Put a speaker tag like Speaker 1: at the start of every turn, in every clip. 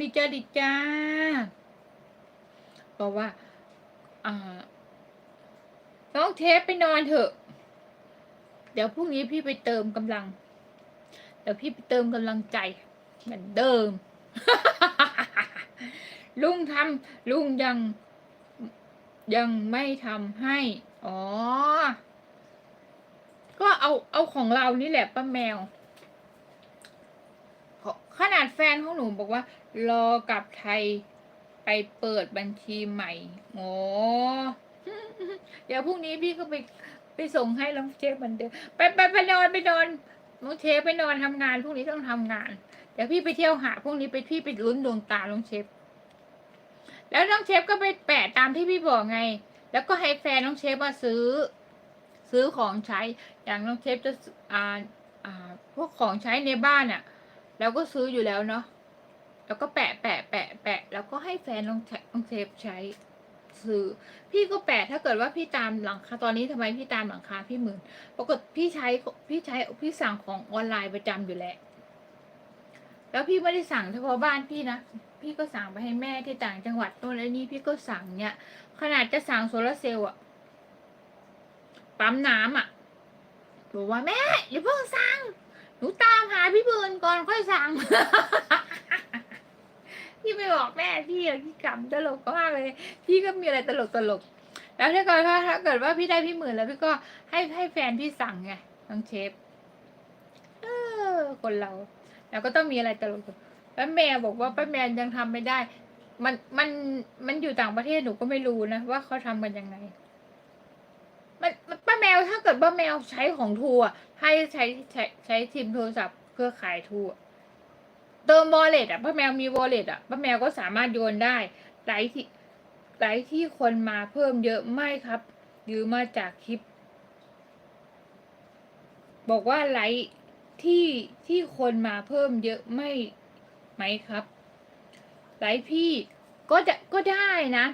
Speaker 1: ดีจ้าดีจ้าบอกว่าอ่าน้องเทปไปนอนเถอะ เดี๋ยวพรุ่งนี้พี่ไปเติมกำลัง เดี๋ยวพี่ไปเติมกำลังใจ เหมือนเดิม ลุงทำลุงยัง ยังไม่ทำให้ อ๋อ ก็เอาเอาของเรานี่แหละป้าแมว ขนาดแฟน ของหนูบอกว่า รอกลับไทยไปเปิดบัญชีใหม่โอ้เดี๋ยวพรุ่งนี้พี่ก็ไปไปส่งให้น้องเชฟเหมือนเดิมไปไปไปนอนไปนอนน้องเชฟไปนอนทำงานพรุ่งนี้ต้องทำงาน เดี๋ยวพี่ไปเที่ยวหาพรุ่งนี้ไปพี่ไปลุ้นดวงตาน้องเชฟแล้วน้องเชฟก็ไปแปะตามที่พี่บอกไง แล้วก็ให้แฟนน้องเชฟมาซื้อ ซื้อของใช้ อย่างน้องเชฟจะอ่าอ่าพวกของใช้ในบ้านอะ แล้วก็ซื้ออยู่แล้วเนาะ แล้วก็แปะแปะแปะแปะแล้วก็ให้แฟนน้องน้องเชฟใช้ซื้อพี่ก็แปะถ้าเกิดว่าพี่ตามหลังคาตอนนี้ทำไมพี่ตามหลังคาพี่หมื่นปรากฏพี่ใช้พี่ใช้พี่สั่งของออนไลน์ประจำอยู่แล้วแล้วพี่ไม่ได้สั่งเฉพาะบ้านพี่นะพี่ก็สั่งไปให้แม่ที่ต่างจังหวัดโน่นแล้วนี่พี่ก็สั่งเนี่ย ขนาดจะสั่งโซลาร์เซลล์อะปั๊มน้ำอะบอกว่าแม่อย่าเพิ่งสั่งหนูตามหาพี่เบิร์นก่อนค่อยสั่ง พี่ไปบอกแม่พี่อะพี่กำตลกมากเลย พี่ก็มีอะไรตลกตลกๆแล้วถ้าเกิดถ้าเกิดว่าพี่ได้พี่หมื่นแล้วพี่ก็ให้ให้แฟนพี่สั่งไงน้องเชฟเออคนเราแล้วก็ต้องมีอะไรตลกๆแล้วแม่บอกว่าป้าแมนยังทำไม่ได้ มันมันมันอยู่ต่างประเทศหนูก็ไม่รู้นะว่าเขาทำกันยังไงมันป้าแมวถ้าเกิดป้าแมวใช้ของทูอะให้ใช้ใช้ใช้ซิมโทรศัพท์เพื่อขายทูอะ เติมวอลเล็ตอะป้าแมวมีวอลเล็ตอะป้าแมวก็สามารถโยนได้ไลฟ์ที่ไลฟ์ที่คนมาเพิ่มเยอะไม่ครับหรือมาจากคลิป บอกว่าไลฟ์ที่ที่คนมาเพิ่มเยอะไม่ไหมครับไลฟ์พี่ก็จะก็ได้นะ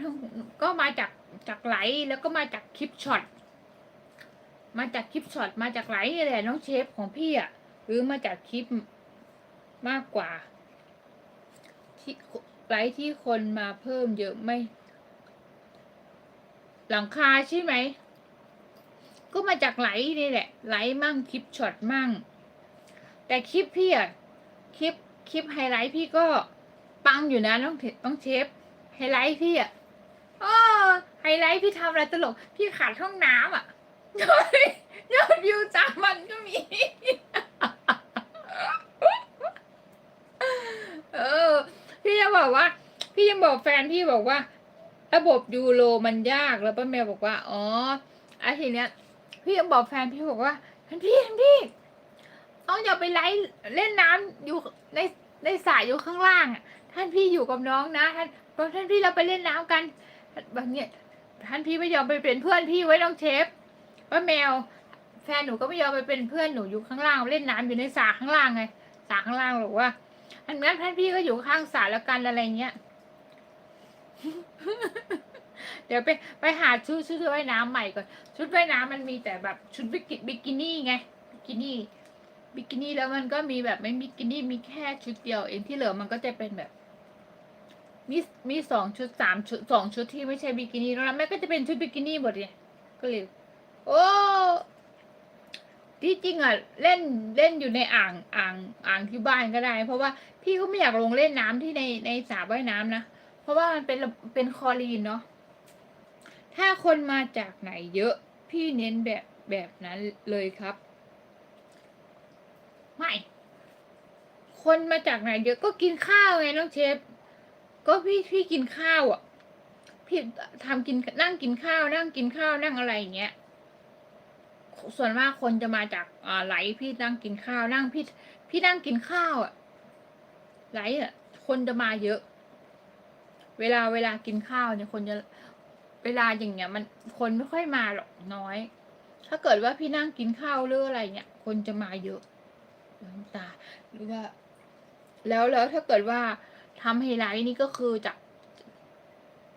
Speaker 1: ก็มาจากจากไลฟ์แล้วก็มาจากคลิปช็อตมาจากคลิปช็อตมาจากไลฟ์นี่แหละน้องเชฟของพี่อะหรือมาจากคลิป มากกว่า ที่ไลฟ์ที่คนมาเพิ่มเยอะไม่ หลังคาใช่ไหม ก็มาจากไลฟ์นี่แหละ ไลฟ์มั่งคลิปช็อตมั่ง แต่คลิปพี่อะคลิปคลิปไฮไลท์พี่ก็ปังอยู่นะน้องเทน้องเชฟไฮไลท์พี่อะโอ๋อไฮไลท์พี่ทำอะไรตลก พี่ขาดห้องน้ำอะยอดยอดวิวสามันก็มี เออ พี่จะบอกว่า พี่ยังบอกแฟนพี่บอกว่า ระบบยูโรมันยากแล้วป้าแมวบอกว่า อ๋อไอ้ทีเนี้ย พี่ยังบอกแฟนพี่บอกว่าท่านพี่ท่านพี่ต้องอย่าไปไล่เล่นน้ำอยู่ในในสระอยู่ข้างล่างอะท่านพี่อยู่กับน้องนะท่านบอกท่านพี่เราไปเล่นน้ำกันบางเนี้ยท่านพี่ไม่ยอมไปเป็นเพื่อนพี่ไว้น้องเชฟป้าแมว แฟนหนูก็ไม่ยอมไปเป็นเพื่อนหนูอยู่ข้างล่างเล่นน้ำอยู่ในสระข้างล่างไงสระข้างล่างบอกว่า อันนั้นท่านพี่ก็อยู่ข้างสรแล้วกันอะไรเงี้ย เดี๋ยวไปไปหาชุดชุดว่ายน้ำใหม่ก่อน ชุดว่ายน้ำมันมีแต่แบบชุดบิกิบิกินี่ไงบิกินี่บิกินี่แล้วมันก็มีแบบไม่บิกินี่มีแค่ชุดเดียวเองที่เหลือมันก็จะเป็นแบบ มีมีสองชุดสามชุดสองชุดที่ไม่ใช่บิกินี่แล้วแม่ก็จะเป็นชุดบิกินี่หมดเลยก็เลยโอ้ ที่จริงอะเล่นเล่นอยู่ในอ่างอ่างอ่างที่บ้านก็ได้ เพราะว่าพี่ก็ไม่อยากลงเล่นน้ำที่ในในสระว่ายน้ำนะเพราะว่ามันเป็นเป็นคอรีนเนาะถ้าคนมาจากไหนเยอะ พี่เน้นแบบแบบนั้นเลยครับ ไม่ คนมาจากไหนเยอะก็กินข้าวไงน้องเชฟ ก็พี่พี่กินข้าวอะพี่ทำกินนั่งกินข้าว นั่งกินข้าวนั่งอะไรอย่างเงี้ย ส่วนมากคนจะมาจากอ่าไหลพี่นั่งกินข้าวนั่งพี่พี่นั่งกินข้าวอะไหลอะคนจะมาเยอะ เวลาเวลากินข้าวเนี่ยคนจะเวลาอย่างเงี้ย มันคนไม่ค่อยมาหรอกน้อย ถ้าเกิดว่าพี่นั่งกินข้าวหรืออะไรเงี้ยคนจะมาเยอะน้ำตาหรือว่า แล้วแล้วถ้าเกิดว่าทำไฮไลท์นี่ก็คือจาก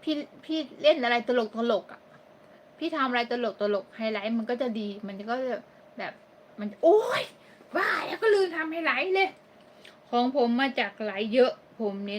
Speaker 1: พี่พี่เล่นอะไรตลกตลกอะ พี่ทำอะไรตลกตลกไฮไลท์มันก็จะดี มันก็จะแบบมัน โอ้ยบ้าแล้วก็ลืมทำไฮไลท์เลย ของผมมาจากไหลเยอะผมเน้น